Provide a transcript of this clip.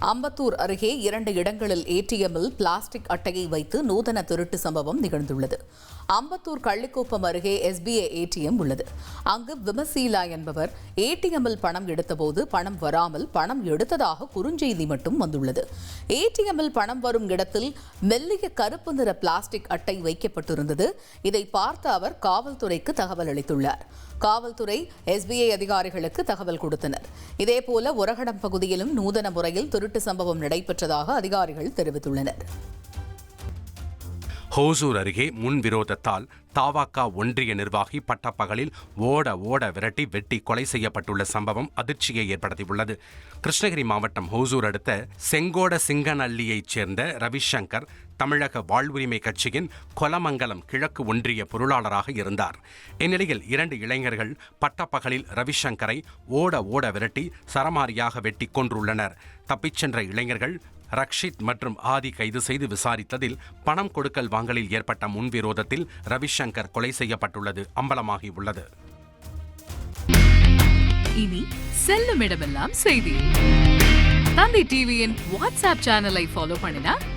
அம்பத்தூர் அருகே இரண்டு இடங்களில் ஏடிஎம்மில் பிளாஸ்டிக் அட்டையை வைத்து நூதன திருட்டு சம்பவம் நிகழ்ந்துள்ளது. அம்பத்தூர் கள்ளிக்குப்பம் அருகே எஸ்பிஐ ஏடிஎம் உள்ளது. அங்கு விமசீலா என்பவர் ஏடிஎம்மில் பணம் எடுத்தபோது பணம் வராமல் பணம் எடுத்ததாக குறுஞ்செய்தி மட்டும் வந்துள்ளது. ஏடிஎம்மில் பணம் வரும் இடத்தில் மெல்லிய கருப்பு நிற பிளாஸ்டிக் அட்டை வைக்கப்பட்டிருந்தது. இதை பார்த்த அவர் காவல்துறைக்கு தகவல் அளித்துள்ளார். காவல்துறை எஸ்பிஐ அதிகாரிகளுக்கு தகவல் கொடுத்தனர். இதேபோல உரகடம் பகுதியிலும் நூதன முறையில் திரு திருட்டு சம்பவம் நடைபெற்றதாக அதிகாரிகள் தெரிவித்துள்ளனர். ஹோசூர் அருகே முன்விரோதத்தால் தாவாக்கா ஒன்றிய நிர்வாகி பட்டப்பகலில் ஓட ஓட விரட்டி வெட்டி கொலை செய்யப்பட்டுள்ள சம்பவம் அதிர்ச்சியை ஏற்படுத்தியுள்ளது. கிருஷ்ணகிரி மாவட்டம் ஹோசூர் அடுத்த செங்கோட சிங்கநல்லியைச் சேர்ந்த ரவிசங்கர் தமிழக வாழ்வுரிமை கட்சியின் கொலமங்கலம் கிழக்கு ஒன்றிய பொருளாளராக இருந்தார். இந்நிலையில் இரண்டு இளைஞர்கள் பட்டப்பகலில் ரவிசங்கரை ஓட ஓட விரட்டி சரமாரியாக வெட்டி கொன்றுள்ளனர். தப்பிச் சென்ற இளைஞர்கள் ரக்ஷித் மற்றும் ஆதி கைது செய்து விசாரித்ததில் பணம் கொடுக்கல் வாங்கலில் ஏற்பட்ட முன்விரோதத்தில் ரவிசங்கர் கொலை செய்யப்பட்டுள்ளது அம்பலமாகியுள்ளது. இனி செல்லும் இடமெல்லாம் செய்தி. தந்தை டிவியின் வாட்ஸ்அப் சேனலை ஃபாலோ பண்ணினா